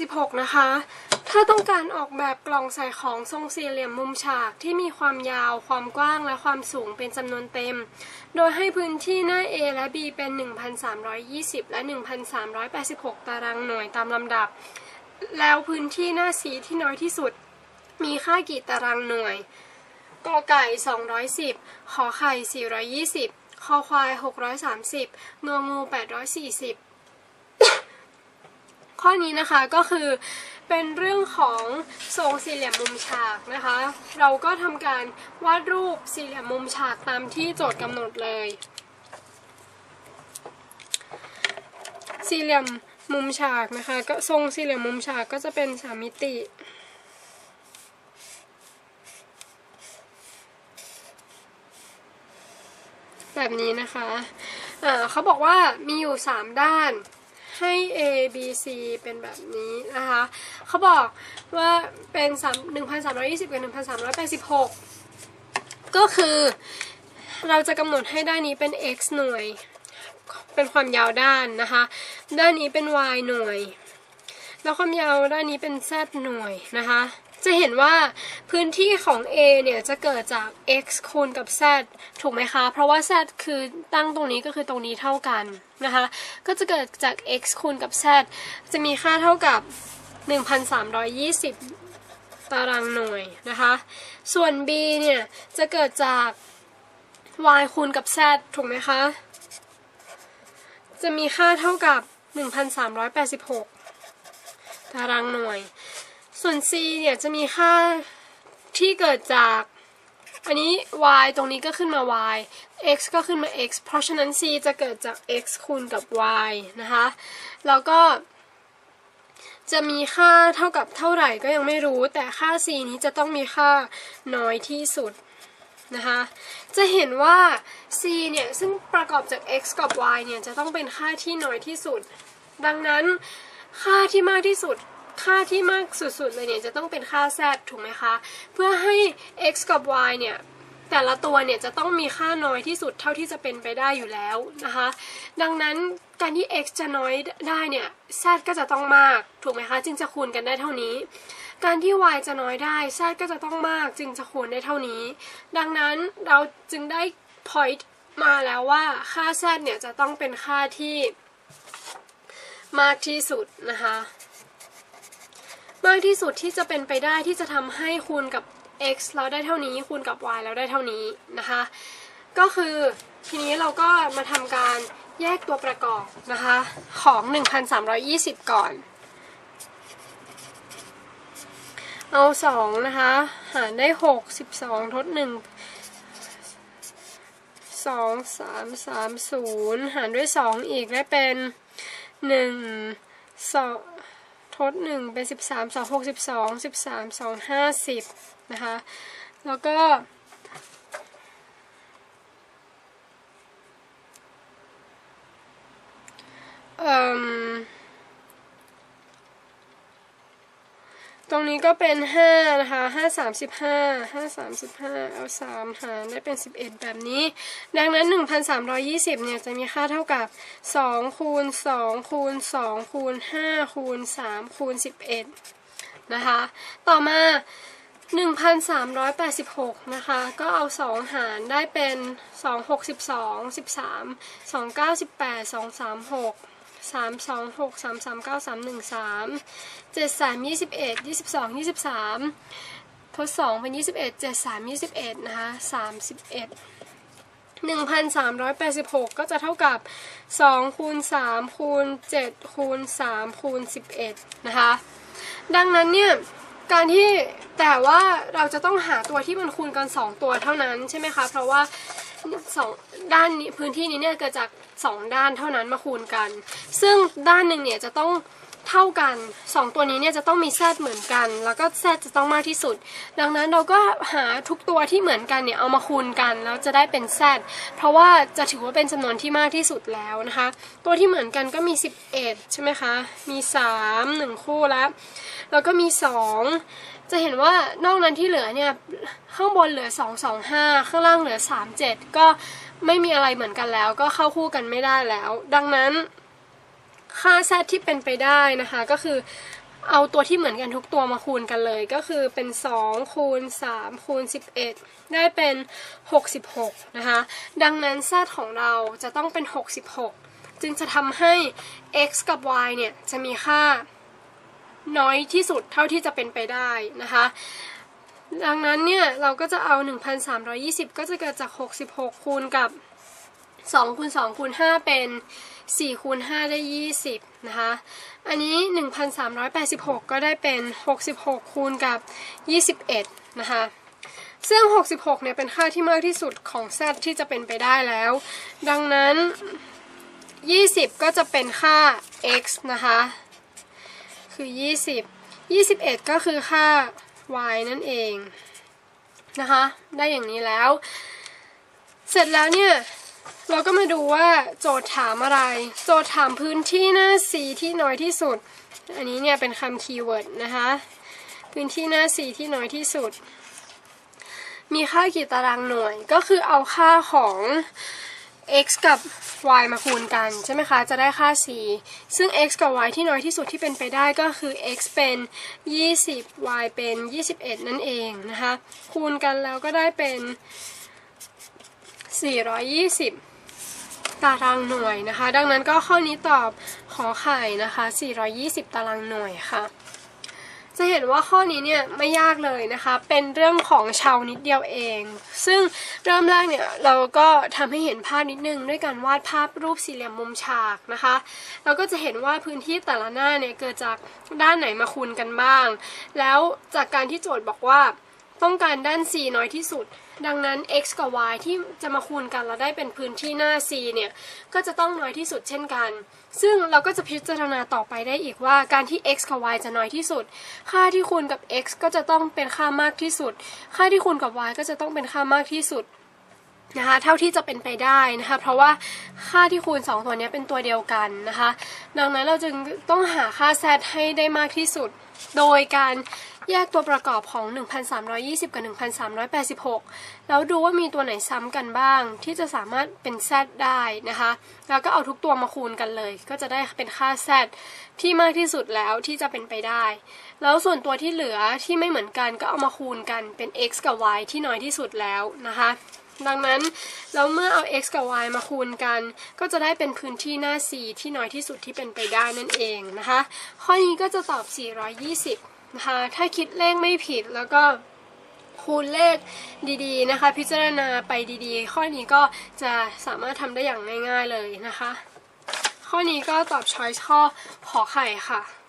36 นะคะ ถ้าต้องการออกแบบกล่องใส่ของทรงสี่เหลี่ยมมุมฉากที่มีความยาว ความกว้างและความสูงเป็นจำนวนเต็ม โดยให้พื้นที่หน้า A และ B เป็น 1,320 และ 1,386 ตารางหน่วยตามลำดับ แล้วพื้นที่หน้า C ที่น้อยที่สุด มีค่ากี่ตารางหน่วย กอไก่ 210 ขอไข่ 420 คอควาย 630 งองู 840 ข้อนี้นะคะก็คือเป็นเรื่องของทรงสี่เหลี่ยมมุมฉากนะคะ เราก็ทำการวาดรูปสี่เหลี่ยมมุมฉากตามที่โจทย์กำหนดเลย สี่เหลี่ยมมุมฉากนะคะ ก็ทรงสี่เหลี่ยมมุมฉากก็จะเป็นสามมิติแบบนี้นะคะ เขาบอกว่ามีอยู่ 3 ด้าน ให้ A B C เป็นแบบนี้นะคะเขาบอกว่าเป็น3 1,320 กับ 1,386 ก็คือเราจะกำหนดให้ด้านนี้เป็น x หน่วย เป็นความยาวด้านนะคะ ด้านนี้เป็น y หน่วย แล้วความยาวด้านนี้เป็น z หน่วยนะคะ จะเห็นว่าพื้นที่ของ A เนี่ยจะเกิดจาก x คูณกับ z ถูกไหมคะ เพราะว่า z คือตั้งตรงนี้ก็คือตรงนี้เท่ากันนะคะ ก็จะเกิดจาก x คูณกับ z จะมีค่าเท่ากับ 1,320 ตารางหน่วยนะคะ ส่วน b เนี่ยจะเกิดจาก y คูณกับ z ถูกไหมคะ จะมีค่าเท่ากับ 1,386 ตารางหน่วย ส่วน c เนี่ยจะมีค่าที่เกิดจากอันนี้ y ตรงนี้ก็ขึ้นมา y x ก็ขึ้นมา x เพราะฉะนั้น c จะเกิดจาก x คูณกับ y นะคะ แล้วก็ จะมีค่าเท่ากับเท่าไหร่ก็ยังไม่รู้ แต่ค่า c นี้จะต้องมีค่าน้อยที่สุดนะคะ จะเห็นว่า c เนี่ย ซึ่งประกอบจาก x กับ y เนี่ย จะต้องเป็นค่าที่น้อยที่สุด ดังนั้นค่าที่มากที่สุด ค่าที่มากสุดๆเลยเนี่ยจะต้องเป็นค่า z ถูกไหมคะ เพื่อให้ x กับ y เนี่ยแต่ละตัวเนี่ยจะต้องมีค่าน้อยที่สุดเท่าที่จะเป็นไปได้อยู่แล้วนะคะ ดังนั้นการที่ x จะน้อยได้เนี่ย z ก็จะต้องมากถูกไหมคะ จึงจะคูณกันได้เท่านี้ การที่ y จะน้อยได้ z ก็จะต้องมาก จึงจะคูณได้เท่านี้ ดังนั้นเราจึงได้ point มาแล้วว่าค่า z เนี่ยจะต้องเป็นค่าที่มากที่สุดนะคะ มากที่สุดที่จะเป็นไปได้ที่จะทำให้คูณกับ x เราได้เท่านี้คูณกับ y เราได้เท่านี้นะคะ ก็คือทีนี้เราก็มาทำการแยกตัวประกอบนะคะของ 1,320 ก่อน เอา 2 นะคะ หารได้ 6 12ทด1 2 3 3 0 หารด้วย 2 อีกได้เป็น 1 2 ทด1เป็น13 2 6 12 13 2 50นะคะ แล้วก็เอ่ม รงนี้ก็เป็น 5 นะคะ 5 35 5 35 เอา 3 หารได้เป็น 11 แบบนี้ ดังนั้น 1,320 เนี่ย จะมีค่าเท่ากับ 2 คูณ 2 คูณ 2 คูณ 5 คูณ 3 คูณ 11 นะคะ ต่อมา 1,386 นะคะ ก็เอา 2 หารได้เป็น 2 6 12 13 2 9 18 2 3 6 3 2 6 3 3 9 3 1 3 7 3 21 22 23ทด2เป็น21 7 3 21นะคะ31 1,386ก็จะเท่ากับ2คูณ3คูณ7คูณ3คูณ11นะคะ ดังนั้นเนี่ย การที่แต่ว่าเราจะต้องหาตัวที่มันคูณกัน 2 ตัวเท่านั้นใช่ไหมคะ เพราะว่าสองด้านนี้พื้นที่นี้เนี่ยเกิดจาก 2 ด้านเท่านั้นมาคูณกัน ซึ่งด้านหนึ่งเนี่ยจะต้อง เท่ากัน 2 ตัวนี้เนี่ยจะต้องมีแซดเหมือนกัน แล้วก็แซดจะต้องมากที่สุด ดังนั้นเราก็หาทุกตัวที่เหมือนกันเนี่ยเอามาคูณกันแล้วจะได้เป็นแซดเพราะว่าจะถือว่าเป็นจำนวนที่มากที่สุดแล้วนะคะ ตัวที่เหมือนกันก็มี 11 ใช่ไหมคะ มี 3 1 คู่แล้ว แล้วก็มี 2 จะเห็นว่านอกนั้นที่เหลือเนี่ยข้างบนเหลือ 2 2 5 ข้างล่างเหลือ 3 7 ก็ไม่มีอะไรเหมือนกันแล้ว ก็เข้าคู่กันไม่ได้แล้ว ดังนั้น ค่า z ที่เป็นไปได้นะคะ ก็คือเอาตัวที่เหมือนกันทุกตัวมาคูณกันเลย ก็คือเป็น2คูณ3คูณ11 ได้เป็น 66 นะคะ ดังนั้น z ของเราจะต้องเป็น 66 จึงจะทำให้ x กับ y เนี่ย จะมีค่าน้อยที่สุดเท่าที่จะเป็นไปได้นะคะ ดังนั้นเนี่ย เราก็จะเอา 1,320 ก็จะเกิดจาก 66 คูณกับ2คูณ2คูณ5เป็น 4คูณ5ได้ 20 นะคะ อันนี้ 1,386 ก็ได้เป็น 66 คูณกับ 21 นะคะ ซึ่ง 66 เนี่ยเป็นค่าที่มากที่สุดของ z ที่จะเป็นไปได้แล้ว ดังนั้น 20 ก็จะเป็นค่า x นะคะ คือ 20 21 ก็คือค่า y นั่นเอง นะคะ ได้อย่างนี้แล้ว เสร็จแล้วเนี่ย เราก็มาดูว่าโจทย์ถามอะไร โจทย์ถามพื้นที่หน้า C ที่น้อยที่สุด อันนี้เนี่ยเป็นคำคีย์เวิร์ดนะคะ พื้นที่หน้า C ที่น้อยที่สุด มีค่ากี่ตารางหน่วย ก็คือเอาค่าของ x กับ y มาคูณกัน ใช่ไหมคะ จะได้ค่า c ซึ่ง x กับ y ที่น้อยที่สุดที่เป็นไปได้ก็คือ x เป็น 20 y เป็น 21 นั่นเองนะคะ คูณกันแล้วก็ได้เป็น 420 ตารางหน่วยนะคะ ดังนั้นก็ข้อนี้ตอบขอไข่นะคะ 420 ตารางหน่วยค่ะ จะเห็นว่าข้อนี้เนี่ยไม่ยากเลยนะคะ เป็นเรื่องของชาวนิดเดียวเอง ซึ่งเริ่มแรกเนี่ยเราก็ทำให้เห็นภาพนิดนึง ด้วยการวาดภาพรูปสี่เหลี่ยมมุมฉากนะคะ เราก็จะเห็นว่าพื้นที่แต่ละหน้าเนี่ยเกิดจากด้านไหนมาคูณกันบ้าง แล้วจากการที่โจทย์บอกว่า ต้องการด้าน c น้อยที่สุด ดังนั้น x กับ y ที่จะมาคูณกันแล้วได้เป็นพื้นที่หน้า c เนี่ย ก็จะต้องน้อยที่สุดเช่นกัน ซึ่งเราก็จะพิจารณาต่อไปได้อีกว่าการที่ x กับ y จะน้อยที่สุด ค่าที่คูณกับ x ก็จะต้องเป็นค่ามากที่สุด ค่าที่คูณกับ y ก็จะต้องเป็นค่ามากที่สุดนะคะเท่าที่จะเป็นไปได้นะคะเพราะว่าค่าที่คูณ 2 ตัวนี้เป็นตัวเดียวกันนะคะ ดังนั้นเราจึงต้องหาค่า z ให้ได้มากที่สุด โดยการ แยกตัวประกอบของ 1,320 กับ 1,386 แล้วดูว่ามีตัวไหนซ้ำกันบ้าง ที่จะสามารถเป็น z ได้นะคะ แล้วก็เอาทุกตัวมาคูณกันเลย ก็จะได้เป็นค่า z ที่มากที่สุดแล้วที่จะเป็นไปได้ แล้วส่วนตัวที่เหลือที่ไม่เหมือนกันก็เอามาคูณกันเป็น x กับ y ที่น้อยที่สุดแล้วนะคะดังนั้นแล้วเมื่อเอา x กับ y มาคูณกัน ก็จะได้เป็นพื้นที่หน้า c ที่น้อยที่สุดที่เป็นไปได้นั่นเองนะคะ ข้อนี้ก็จะตอบ 420 นะคะ ถ้าคิดเลขไม่ผิดแล้วก็คูณเลขดีๆนะคะ พิจารณาไปดีๆ ข้อนี้ก็จะสามารถทำได้อย่างง่ายๆเลยนะคะ ข้อนี้ก็ตอบช้อยข้อขอไข่ค่ะ